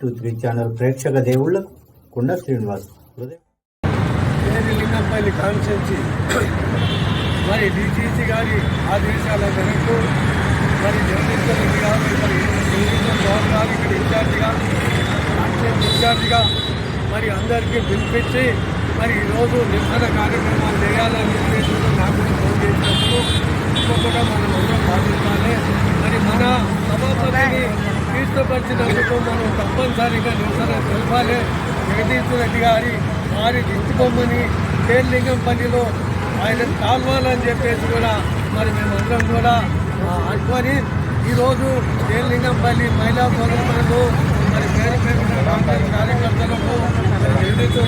Two three channel ప్రేక్షక దేవుళ్ళకు కుండ శ్రీనివాస్ లింగంపల్లి కాన్స్టెన్సీ. మరి డిసిసి గారి ఆదేశాల మేరకు మరి జగదీశ్వర గారు మరి తెలుగుదేశం ఇక్కడ ఇన్ఛార్జిగా ఇన్ఛార్జిగా మరి అందరికీ పిలిపించి మరి ఈరోజు నిరసన కార్యక్రమాలు చేయాలని చెప్పేసి నాకు ఫోన్ చేసినప్పుడు ఇంకొకటి మనం అందరం మరి మన సభాపతిని తీర్థపరిచినందుకు మనం తప్పనిసరిగా నిరసన తెలపాలి. జగదీశ్వర రెడ్డి గారి వారి దిష్టిబొమ్మని పనిలో ఆయన కాల్వాలని చెప్పేసి కూడా మరి మేమందరం కూడా అనుకొని ఈరోజు తేలింగంపల్లి మహిళా సోదరులకు మరి పేరు పేరు కాంగ్రెస్ కార్యకర్తలకు మరి జగదీశ్వర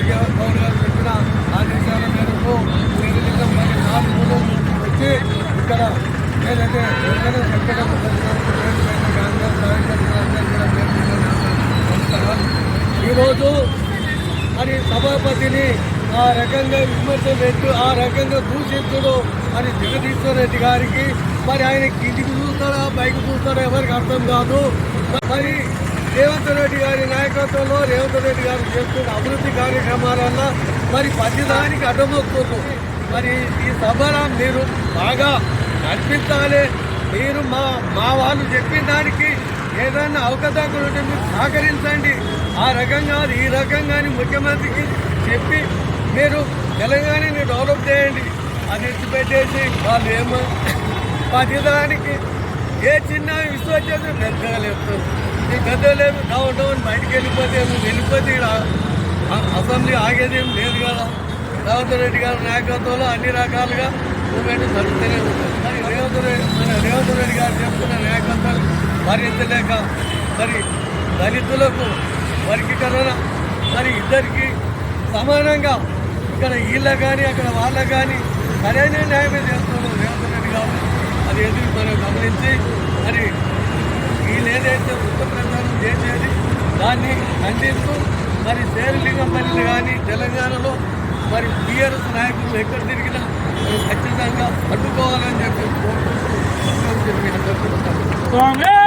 చెప్పిన ఆదేశాల మేరకు తేలింగంపల్లి నాలుగు వచ్చి ఇక్కడ ఏదైతే ఈరోజు మరి సభాపతిని ఆ రకంగా విమర్శ పెట్టు ఆ రకంగా దూషిస్తుడు మరి జగదీశ్వర్ రెడ్డి గారికి. మరి ఆయన కిందికి చూస్తాడా పైకి చూస్తాడా ఎవరికి అర్థం కాదు. మరి రేవంత్ రెడ్డి గారి నాయకత్వంలో రేవంత్ రెడ్డి గారు చేస్తున్న అభివృద్ధి కార్యక్రమాలల్లో మరి ప్రతిదానికి అడ్డమొస్తుంది మరి ఈ సభలో మీరు బాగా కల్పించాలి మీరు మా మా వాళ్ళు చెప్పిన దానికి ఏదైనా అవకతవకలు ఉంటే మీరు సహకరించండి. ఆ రకంగా ఈ రకంగాని ముఖ్యమంత్రికి చెప్పి మీరు తెలంగాణని డెవలప్ చేయండి. అది ఎత్తిపెట్టేసి వాళ్ళు ఏమో ప్రతిదానికి ఏ చిన్న విషయం వచ్చేది పెద్దగా లేపుతారు ఈ పెద్దలేము డౌన్ డౌన్ బయటికి వెళ్ళిపోతే నువ్వు వెళ్ళిపోతే ఈడ అ- ఆగేది ఏం లేదు కదా. రేవంత్ రెడ్డి గారి నాయకత్వంలో అన్ని రకాలుగా మూమెంట్ జరుగుతూనే ఉంటుంది మరి రేవంత్ రెడ్డి మన రేవంత్ రెడ్డి గారు చెప్తున్న నాయకత్వాలు భరించలేక మరి దళితులకు వర్గీకరణ మరి ఇద్దరికి సమానంగా ఇక్కడ వీళ్ళ కానీ అక్కడ వాళ్ళ కానీ సరైన న్యాయమే చేస్తున్నారు రేవంత్ రెడ్డి గారు. అది ఎదురు మనం గమనించి మరి వీళ్ళు ఏదైతే ఉత్త ప్రచారం చేసేది దాన్ని ఖండిస్తూ మరి శేరలింగంపల్లి కానీ తెలంగాణలో మరి టీఆర్ఎస్ నాయకులు ఎక్కడ తిరిగినా మరి ఖచ్చితంగా అడ్డుకోవాలని చెప్పి కోరుకుంటూ మీ అందరికీ